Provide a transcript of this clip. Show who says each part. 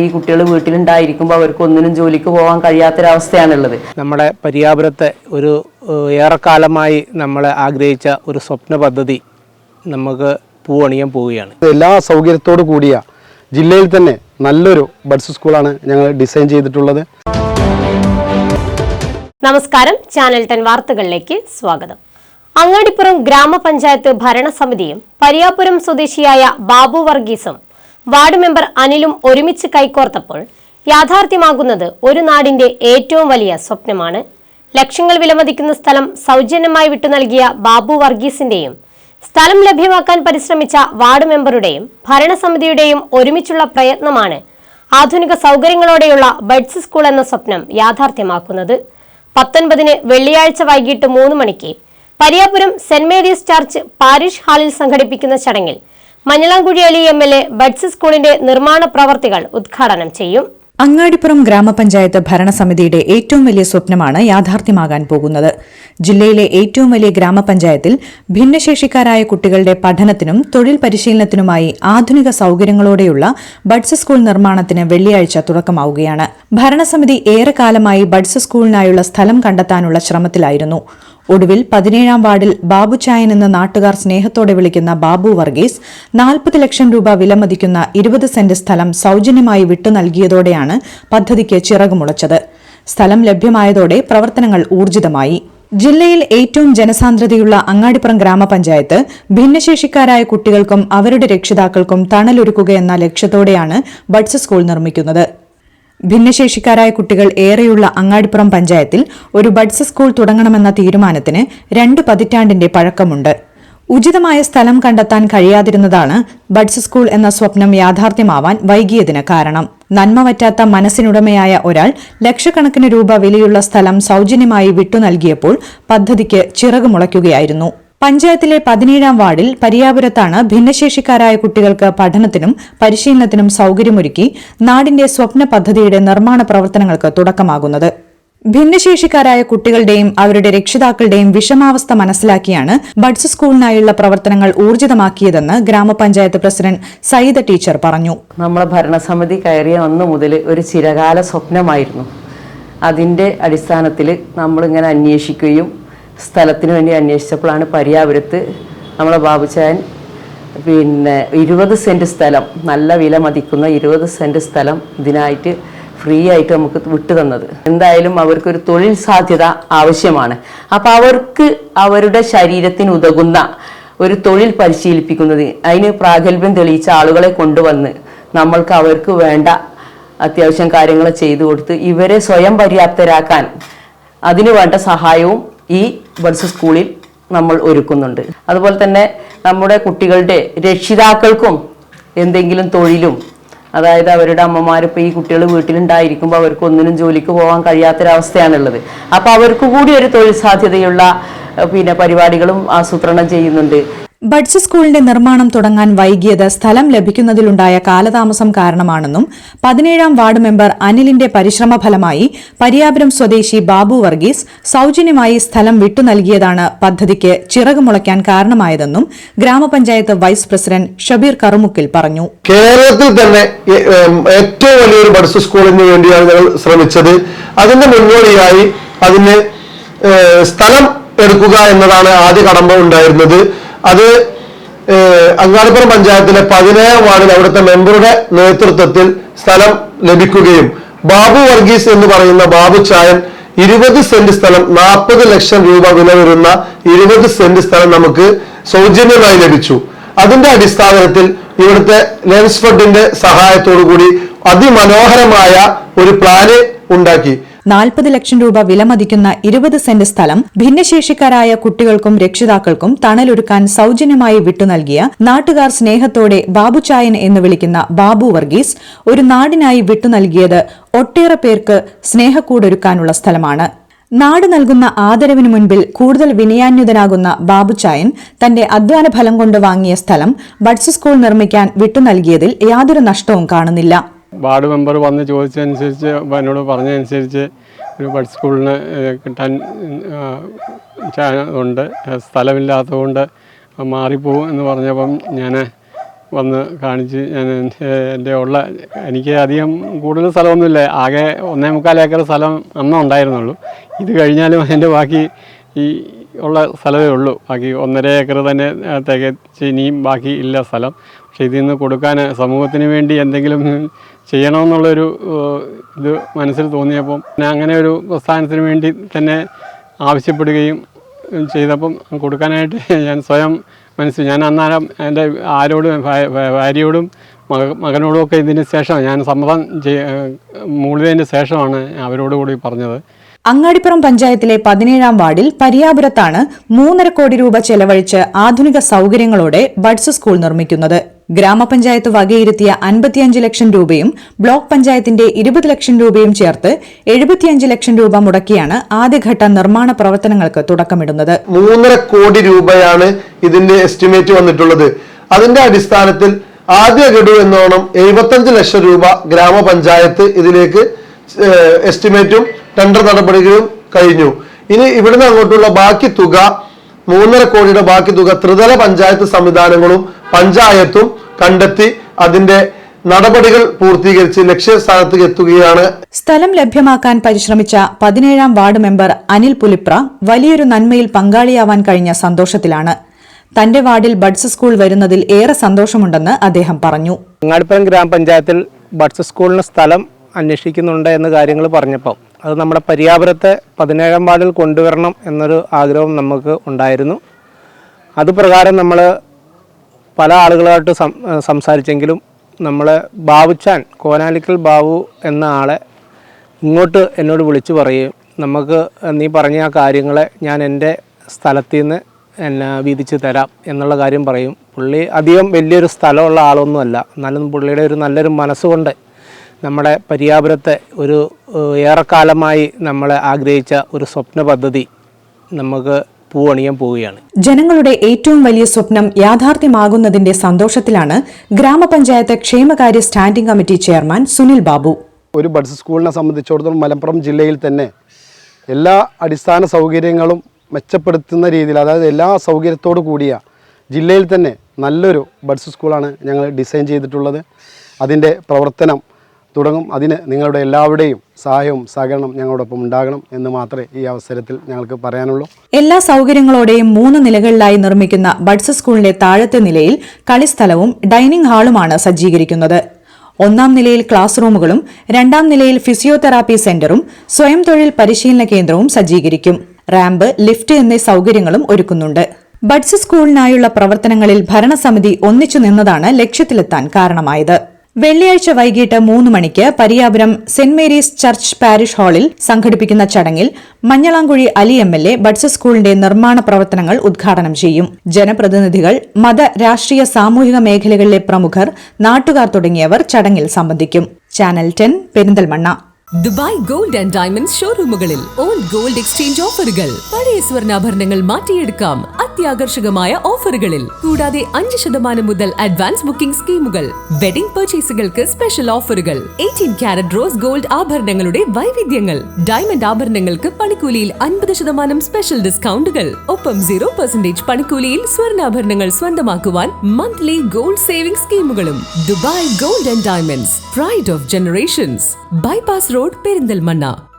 Speaker 1: ഈ കുട്ടികൾ വീട്ടിലുണ്ടായിരിക്കുമ്പോൾ അവർക്ക് ഒന്നിനും ജോലിക്ക് പോകാൻ കഴിയാത്തൊരവസ്ഥയാണുള്ളത്.
Speaker 2: നമ്മുടെ പര്യാപുരത്തെ ഒരു ഏറെക്കാലമായി നമ്മൾ ആഗ്രഹിച്ച ഒരു സ്വപ്ന പദ്ധതി നമുക്ക് പൂവണിയാൻ പോവുകയാണ്.
Speaker 3: എല്ലാ സൗകര്യത്തോടു കൂടിയ ജില്ലയിൽ തന്നെ നല്ലൊരു ബഡ്സ് സ്കൂളാണ് ഞങ്ങൾ ഡിസൈൻ ചെയ്തിട്ടുള്ളത്.
Speaker 4: നമസ്കാരം. ചാനൽ ടെൻ വാർത്തകളിലേക്ക് സ്വാഗതം. അങ്ങാടിപ്പുറം ഗ്രാമപഞ്ചായത്ത് ഭരണസമിതിയും പരിയാപുരം സ്വദേശിയായ ബാബു വർഗീസും വാർഡ് മെമ്പർ അനിലും ഒരുമിച്ച് കൈകോർത്തപ്പോൾ യാഥാർത്ഥ്യമാകുന്നത് ഒരു നാടിന്റെ ഏറ്റവും വലിയ സ്വപ്നമാണ്. ലക്ഷങ്ങൾ വിലമതിക്കുന്ന സ്ഥലം സൗജന്യമായി വിട്ടു നൽകിയ ബാബു വർഗീസിന്റെയും സ്ഥലം ലഭ്യമാക്കാൻ പരിശ്രമിച്ച വാർഡ് മെമ്പറുടെയും ഭരണസമിതിയുടെയും ഒരുമിച്ചുള്ള പ്രയത്നമാണ് ആധുനിക സൗകര്യങ്ങളോടെയുള്ള ബഡ്സ് സ്കൂൾ എന്ന സ്വപ്നം യാഥാർത്ഥ്യമാക്കുന്നത്. പത്തൊൻപതിന് വെള്ളിയാഴ്ച വൈകിട്ട് മൂന്ന് മണിക്ക് Pariyapuram saint Mary's church parish ഹാളിൽ സംഘടിപ്പിക്കുന്ന ചടങ്ങിൽ Manjalamkuzhi Ali M L A buds സ്കൂളിന്റെ നിർമ്മാണ പ്രവർത്തികൾ ഉദ്ഘാടനം ചെയ്യും.
Speaker 5: അങ്ങാടിപ്പുറം ഗ്രാമപഞ്ചായത്ത് ഭരണസമിതിയുടെ ഏറ്റവും വലിയ സ്വപ്നമാണ് യാഥാർത്ഥ്യമാകാൻ പോകുന്നത്. ജില്ലയിലെ ഏറ്റവും വലിയ ഗ്രാമപഞ്ചായത്തിൽ ഭിന്നശേഷിക്കാരായ കുട്ടികളുടെ പഠനത്തിനും തൊഴിൽ പരിശീലനത്തിനുമായി ആധുനിക സൌകര്യങ്ങളോടെയുള്ള ബഡ്സ് സ്കൂൾ നിർമ്മാണത്തിന് വെള്ളിയാഴ്ച തുടക്കമാവുകയാണ്. ഭരണസമിതി ഏറെക്കാലമായി ബഡ്സ് സ്കൂളിനായുള്ള സ്ഥലം കണ്ടെത്താനുള്ള ശ്രമത്തിലായിരുന്നു. ഒടുവിൽ പതിനേഴാം വാർഡിൽ ബാബു ചായൻ എന്ന നാട്ടുകാർ സ്നേഹത്തോടെ വിളിക്കുന്ന ബാബു വർഗീസ് നാൽപ്പത് ലക്ഷം രൂപ വിലമതിക്കുന്ന ഇരുപത് സെന്റ് സ്ഥലം സൌജന്യമായി വിട്ടു നൽകിയതോടെയാണ് പദ്ധതിക്ക് ചിറകുമുളച്ചത് സ്ഥലം ലഭ്യമായതോടെ പ്രവർത്തനങ്ങൾ ഊർജിതമായി. ജില്ലയിൽ ഏറ്റവും ജനസാന്ദ്രതയുള്ള അങ്ങാടിപ്പുറം ഗ്രാമപഞ്ചായത്ത് ഭിന്നശേഷിക്കാരായ കുട്ടികൾക്കും അവരുടെ രക്ഷിതാക്കൾക്കും തണലൊരുക്കുകയെന്ന ലക്ഷ്യത്തോടെയാണ് ബഡ്സ് സ്കൂൾ നിർമ്മിക്കുന്നത്. ഭിന്നശേഷിക്കാരായ കുട്ടികൾ ഏറെയുള്ള അങ്ങാടിപ്പുറം പഞ്ചായത്തിൽ ഒരു ബഡ്സ് സ്കൂൾ തുടങ്ങണമെന്ന തീരുമാനത്തിന് രണ്ട് പതിറ്റാണ്ടിന്റെ പഴക്കമുണ്ട്. ഉചിതമായ സ്ഥലം കണ്ടെത്താൻ കഴിയാതിരുന്നതാണ് ബഡ്സ് സ്കൂൾ എന്ന സ്വപ്നം യാഥാർത്ഥ്യമാവാൻ വൈകിയതിന് കാരണം. നന്മവറ്റാത്ത മനസ്സിനുടമയായ ഒരാൾ ലക്ഷക്കണക്കിന് രൂപ വിലയുള്ള സ്ഥലം സൗജന്യമായി വിട്ടു നൽകിയപ്പോൾ പദ്ധതിക്ക് ചിറകുമുളയ്ക്കുകയായിരുന്നു പഞ്ചായത്തിലെ പതിനേഴാം വാർഡിൽ പരിയാപുരത്താണ് ഭിന്നശേഷിക്കാരായ കുട്ടികൾക്ക് പഠനത്തിനും പരിശീലനത്തിനും സൌകര്യമൊരുക്കി നാടിന്റെ സ്വപ്ന പദ്ധതിയുടെ നിർമ്മാണ പ്രവർത്തനങ്ങൾക്ക് തുടക്കമാകുന്നത്. ഭിന്നശേഷിക്കാരായ കുട്ടികളുടെയും അവരുടെ രക്ഷിതാക്കളുടെയും വിഷമാവസ്ഥ മനസ്സിലാക്കിയാണ് ബഡ്സ് സ്കൂളിനായുള്ള പ്രവർത്തനങ്ങൾ ഊർജിതമാക്കിയതെന്ന് ഗ്രാമപഞ്ചായത്ത് പ്രസിഡന്റ് സയ്യിദ ടീച്ചർ പറഞ്ഞു.
Speaker 1: നമ്മളെ ഭരണസമിതി കയറിയ അന്ന് മുതൽ ഒരു ചിരകാല സ്വപ്നമായിരുന്നു. അതിന്റെ അടിസ്ഥാനത്തിൽ നമ്മളിങ്ങനെ അന്വേഷിക്കുകയും സ്ഥലത്തിന് വേണ്ടി അന്വേഷിച്ചപ്പോഴാണ് പരിയാപുരത്ത് നമ്മളെ ബാബുചാൻ പിന്നെ ഇരുപത് സെന്റ് സ്ഥലം നല്ല വില മതിക്കുന്ന ഇരുപത് സെന്റ് സ്ഥലം ഇതിനായിട്ട് ഫ്രീ ആയിട്ട് നമുക്ക് വിട്ടു തന്നത്. എന്തായാലും അവർക്കൊരു തൊഴിൽ സാധ്യത ആവശ്യമാണ്. അപ്പോൾ അവർക്ക് അവരുടെ ശരീരത്തിന് ഉതകുന്ന ഒരു തൊഴിൽ പരിശീലിപ്പിക്കുന്നത് അതിന് പ്രാഗൽഭ്യം തെളിയിച്ച ആളുകളെ കൊണ്ടുവന്ന് നമ്മൾക്ക് അവർക്ക് വേണ്ട അത്യാവശ്യം കാര്യങ്ങൾ ചെയ്തു കൊടുത്ത് ഇവരെ സ്വയം പര്യാപ്തരാക്കാൻ അതിനു വേണ്ട സഹായവും ഈ ബഡ്സ് സ്കൂളിൽ നമ്മൾ ഒരുക്കുന്നുണ്ട്. അതുപോലെ തന്നെ നമ്മുടെ കുട്ടികളുടെ രക്ഷിതാക്കൾക്കും എന്തെങ്കിലും തൊഴിലും അതായത് അവരുടെ അമ്മമാർ ഇപ്പോൾ ഈ കുട്ടികൾ വീട്ടിലുണ്ടായിരിക്കുമ്പോൾ അവർക്ക് ഒന്നിനും ജോലിക്ക് പോകാൻ കഴിയാത്തൊരവസ്ഥയാണുള്ളത്. അപ്പോൾ അവർക്ക് കൂടി ഒരു തൊഴിൽ സാധ്യതയുള്ള പിന്നെ പരിപാടികളും ആസൂത്രണം ചെയ്യുന്നുണ്ട്.
Speaker 5: ബഡ്സ് സ്കൂളിന്റെ നിർമ്മാണം തുടങ്ങാൻ വൈകിയത് സ്ഥലം ലഭിക്കുന്നതിലുണ്ടായ കാലതാമസം കാരണമാണെന്നും പതിനേഴാം വാർഡ് മെമ്പർ അനിലിന്റെ പരിശ്രമ ഫലമായി പരിയാപുരം സ്വദേശി ബാബു വർഗീസ് സൌജന്യമായി സ്ഥലം വിട്ടു നൽകിയതാണ് പദ്ധതിക്ക് ചിറകുമുളയ്ക്കാൻ കാരണമായതെന്നും ഗ്രാമപഞ്ചായത്ത് വൈസ് പ്രസിഡന്റ് ഷബീർ കറുമുക്കിൽ പറഞ്ഞു.
Speaker 6: കേരളത്തിൽ തന്നെ ഏറ്റവും വലിയൊരു ബഡ്സ് സ്കൂളിന് വേണ്ടിയാണ് ഞങ്ങൾ ശ്രമിച്ചത്. അതിന്റെ മുന്നോടിയായി അതിന് സ്ഥലം എടുക്കുക എന്നതാണ് ആദ്യ കടമ്പ ഉണ്ടായിരുന്നത്. അത് അങ്ങാടിപ്പുറം പഞ്ചായത്തിലെ പതിനേഴാം വാർഡിൽ അവിടുത്തെ മെമ്പറുടെ നേതൃത്വത്തിൽ സ്ഥലം ലഭിക്കുകയും ബാബു വർഗീസ് എന്ന് പറയുന്ന ബാബു ചായൻ ഇരുപത് സെന്റ് സ്ഥലം നാൽപ്പത് ലക്ഷം രൂപ വില വരുന്ന ഇരുപത് സെന്റ് സ്ഥലം നമുക്ക് സൗജന്യമായി ലഭിച്ചു. അതിന്റെ അടിസ്ഥാനത്തിൽ ഇവിടുത്തെ ലെൻസ് ഫണ്ടിന്റെ സഹായത്തോടു കൂടി അതിമനോഹരമായ ഒരു പ്ലാന് ഉണ്ടാക്കി.
Speaker 5: നാൽപ്പത് ലക്ഷം രൂപ വിലമതിക്കുന്ന ഇരുപത് സെന്റ് സ്ഥലം ഭിന്നശേഷിക്കാരായ കുട്ടികൾക്കും രക്ഷിതാക്കൾക്കും തണലൊരുക്കാൻ സൌജന്യമായി വിട്ടു നൽകിയ നാട്ടുകാർ സ്നേഹത്തോടെ ബാബുചായൻ എന്ന് വിളിക്കുന്ന ബാബു വർഗീസ് ഒരു നാടിനായി വിട്ടു നൽകിയത് ഒട്ടേറെ പേർക്ക് സ്നേഹക്കൂടൊരുക്കാനുള്ള സ്ഥലമാണ്. നാട് നൽകുന്ന ആദരവിനു മുൻപിൽ കൂടുതൽ വിനയാന്യുതനാകുന്ന ബാബുചായൻ തന്റെ അധ്വാന ഫലം കൊണ്ട് വാങ്ങിയ സ്ഥലം ബഡ്സ് സ്കൂൾ നിർമ്മിക്കാൻ വിട്ടു നൽകിയതിൽ യാതൊരു നഷ്ടവും കാണുന്നില്ല.
Speaker 7: വാർഡ് മെമ്പർ വന്ന് ചോദിച്ചതനുസരിച്ച് എന്നോട് പറഞ്ഞതനുസരിച്ച് ഒരു ബഡ് സ്കൂളിന് കിട്ടാൻ ഉണ്ട്. സ്ഥലമില്ലാത്തതുകൊണ്ട് മാറിപ്പോകും എന്ന് പറഞ്ഞപ്പം ഞാൻ വന്ന് കാണിച്ച് ഞാൻ എന്റെ ഉള്ള എനിക്ക് അധികം കൂടുതൽ സ്ഥലമൊന്നുമില്ല. ആകെ ഒന്നേ മുക്കാൽ ഏക്കർ സ്ഥലം അന്നേ ഉണ്ടായിരുന്നുള്ളൂ. ഇത് കഴിഞ്ഞാലും അതിന്റെ ബാക്കി ഈ ഉള്ള സ്ഥലമേ ഉള്ളൂ. ബാക്കി ഒന്നര ഏക്കർ തന്നെ തികച്ച് ഇനിയും ബാക്കി ഇല്ല സ്ഥലം. പക്ഷേ ഇതിൽ നിന്ന് കൊടുക്കാൻ സമൂഹത്തിന് വേണ്ടി എന്തെങ്കിലും ചെയ്യണമെന്നുള്ളൊരു ഇത് മനസ്സിൽ തോന്നിയപ്പം ഞാൻ അങ്ങനെ ഒരു പ്രസ്ഥാനത്തിന് വേണ്ടി തന്നെ ആവശ്യപ്പെടുകയും ചെയ്തപ്പം കൊടുക്കാനായിട്ട് ഞാൻ സ്വയം മനസ്സിൽ ഞാൻ അന്നേരം എന്റെ ആരോടും ഭാര്യയോടും മക മകനോടും ഒക്കെ ഇതിന് ശേഷം ഞാൻ സമ്മതം മൂളിയതിന് ശേഷമാണ് അവരോട് കൂടി പറഞ്ഞത്.
Speaker 5: അങ്ങാടിപ്പുറം പഞ്ചായത്തിലെ പതിനേഴാം വാർഡിൽ പരിയാപുരത്താണ് മൂന്നര കോടി രൂപ ചെലവഴിച്ച് ആധുനിക സൗകര്യങ്ങളോടെ ബഡ്സ് സ്കൂൾ നിർമ്മിക്കുന്നത്. ഗ്രാമപഞ്ചായത്ത് വകയിരുത്തിയ അൻപത്തിയഞ്ച് ലക്ഷം രൂപയും ബ്ലോക്ക് പഞ്ചായത്തിന്റെ ഇരുപത് ലക്ഷം രൂപയും ചേർത്ത് എഴുപത്തിയഞ്ച് ലക്ഷം രൂപ മുടക്കിയാണ് ആദ്യഘട്ട നിർമ്മാണ പ്രവർത്തനങ്ങൾക്ക് തുടക്കമിടുന്നത്.
Speaker 6: മൂന്നര കോടി രൂപയാണ് ഇതിന്റെ എസ്റ്റിമേറ്റ് വന്നിട്ടുള്ളത്. അതിന്റെ അടിസ്ഥാനത്തിൽ ആദ്യ ഗഡു എന്നോണം എഴുപത്തഞ്ച് ലക്ഷം രൂപ ഗ്രാമപഞ്ചായത്ത് ഇതിലേക്ക് എസ്റ്റിമേറ്റും ടെൻഡർ നടപടികളും കഴിഞ്ഞു. ഇനി ഇവിടുന്ന് അങ്ങോട്ടുള്ള ബാക്കി തുക മൂന്നര കോടിയുടെ ബാക്കി തുക ത്രിതല പഞ്ചായത്ത് സംവിധാനങ്ങളും പഞ്ചായത്തും കണ്ടെത്തി അതിന്റെ നടപടികൾ പൂർത്തീകരിച്ച് ലക്ഷ്യസ്ഥാനത്ത് എത്തുകയാണ്.
Speaker 5: സ്ഥലം ലഭ്യമാക്കാൻ പരിശ്രമിച്ച പതിനേഴാം വാർഡ് മെമ്പർ അനിൽ പുലിപ്ര വലിയൊരു നന്മയിൽ പങ്കാളിയാവാൻ കഴിഞ്ഞ സന്തോഷത്തിലാണ്. തന്റെ വാർഡിൽ ബഡ്സ് സ്കൂൾ വരുന്നതിൽ ഏറെ സന്തോഷമുണ്ടെന്ന് അദ്ദേഹം പറഞ്ഞു.
Speaker 2: അങ്ങാടിപ്പുറം ഗ്രാമപഞ്ചായത്തിൽ ബഡ്സ് സ്കൂളിന് സ്ഥലം അന്വേഷിക്കുന്നുണ്ട് എന്ന കാര്യങ്ങൾ പറഞ്ഞപ്പോൾ അത് നമ്മുടെ പരിയാപുരത്തെ പതിനേഴാം വാർഡിൽ കൊണ്ടുവരണം എന്നൊരു ആഗ്രഹം നമുക്ക് ഉണ്ടായിരുന്നു. അതുപ്രകാരം നമ്മൾ പല ആളുകളായിട്ട് സംസാരിച്ചെങ്കിലും നമ്മൾ ബാബുച്ചാൻ കോനാലിക്കൽ ബാബു എന്ന ആളെ ഇങ്ങോട്ട് എന്നോട് വിളിച്ചു പറയുകയും നമുക്ക് നീ പറഞ്ഞ ആ കാര്യങ്ങളെ ഞാൻ എന്റെ സ്ഥലത്തു നിന്ന് എന്നെ വീതിച്ച് തരാം എന്നുള്ള കാര്യം പറയും. പുള്ളി അധികം വലിയൊരു സ്ഥലമുള്ള ആളൊന്നുമല്ല. എന്നാലും പുള്ളിയുടെ ഒരു നല്ലൊരു മനസ്സുകൊണ്ട് നമ്മുടെ പരിയാപുരത്തെ ഒരു ഏറെക്കാലമായി നമ്മൾ ആഗ്രഹിച്ച ഒരു സ്വപ്ന പദ്ധതി നമുക്ക് പൂവണിയാൻ പോവുകയാണ്.
Speaker 5: ജനങ്ങളുടെ ഏറ്റവും വലിയ സ്വപ്നം യാഥാർത്ഥ്യമാകുന്നതിന്റെ സന്തോഷത്തിലാണ് ഗ്രാമപഞ്ചായത്ത് ക്ഷേമകാര്യ standing committee chairman Sunil Babu.
Speaker 3: ഒരു ബഡ്സ് സ്കൂളിനെ സംബന്ധിച്ചിടത്തോളം മലപ്പുറം ജില്ലയിൽ തന്നെ എല്ലാ അടിസ്ഥാന സൗകര്യങ്ങളും മെച്ചപ്പെടുത്തുന്ന രീതിയിൽ അതായത് എല്ലാ സൗകര്യത്തോടു കൂടിയ ജില്ലയിൽ തന്നെ നല്ലൊരു ബഡ്സ് സ്കൂളാണ് ഞങ്ങൾ ഡിസൈൻ ചെയ്തിട്ടുള്ളത്. അതിന്റെ പ്രവർത്തനം തുടങ്ങും. അതിന് നിങ്ങളുടെ എല്ലാവരുടെയും സഹായവും സഹകരണം ഞങ്ങളോടൊപ്പം ഉണ്ടാകണം എന്ന് മാത്രമേ ഈ അവസരത്തിൽ ഞങ്ങൾക്ക് പറയാനുള്ളൂ.
Speaker 5: എല്ലാ സൗകര്യങ്ങളോടെയും മൂന്ന് നിലകളിലായി നിർമ്മിക്കുന്ന ബഡ്സ് സ്കൂളിന്റെ താഴത്തെ നിലയിൽ കളിസ്ഥലവും ഡൈനിംഗ് ഹാളുമാണ് സജ്ജീകരിക്കുന്നത്. ഒന്നാം നിലയിൽ ക്ലാസ് റൂമുകളും രണ്ടാം നിലയിൽ ഫിസിയോതെറാപ്പി സെന്ററും സ്വയം തൊഴിൽ പരിശീലന കേന്ദ്രവും സജ്ജീകരിക്കും. റാമ്പ് ലിഫ്റ്റ് എന്നീ സൗകര്യങ്ങളും ഒരുക്കുന്നുണ്ട്. ബഡ്സ് സ്കൂളിനായുള്ള പ്രവർത്തനങ്ങളിൽ ഭരണസമിതി ഒന്നിച്ചു നിന്നതാണ് ലക്ഷ്യത്തിലെത്താൻ കാരണമായത്. വെള്ളിയാഴ്ച വൈകിട്ട് മൂന്ന് മണിക്ക് Pariyapuram saint Mary's church parish ഹാളിൽ സംഘടിപ്പിക്കുന്ന ചടങ്ങിൽ Manjalamkuzhi Ali M L A buds സ്കൂളിന്റെ നിർമ്മാണ പ്രവർത്തനങ്ങൾ ഉദ്ഘാടനം ചെയ്യും. ജനപ്രതിനിധികൾ മത രാഷ്ട്രീയ സാമൂഹിക മേഖലകളിലെ പ്രമുഖർ നാട്ടുകാർ തുടങ്ങിയവർ ചടങ്ങിൽ സംബന്ധിക്കും. Channel ten Perinthalmanna.
Speaker 8: Dubai gold and diamonds ഷോറൂമുകളിൽ old gold exchange ഓഫറുകൾ. പഴയ സ്വർണാഭരണങ്ങൾ മാറ്റിയെടുക്കാം. അത്യാകർഷകമായ ഓഫറുകളിൽ. കൂടാതെ അഞ്ച് ശതമാനം മുതൽ അഡ്വാൻസ് ബുക്കിംഗ് സ്കീമുകൾ. വെഡിംഗ് പർച്ചേസുകൾക്ക് സ്പെഷ്യൽ ഓഫറുകൾ. എയ്റ്റീൻ ക്യാരറ്റ് റോസ് ഗോൾഡ് ആഭരണങ്ങളുടെ വൈവിധ്യങ്ങൾ. ഡയമണ്ട് ആഭരണങ്ങൾക്ക് പണിക്കൂലിയിൽ അൻപത് ശതമാനം സ്പെഷ്യൽ ഡിസ്കൗണ്ടുകൾ. ഒപ്പം സീറോ പെർസെന്റേജ് പണിക്കൂലിയിൽ സ്വർണാഭരണങ്ങൾ സ്വന്തമാക്കുവാൻ monthly gold saving സ്കീമുകളും. Dubai gold and diamonds. Pride of generations. Bypass road Perinthalmanna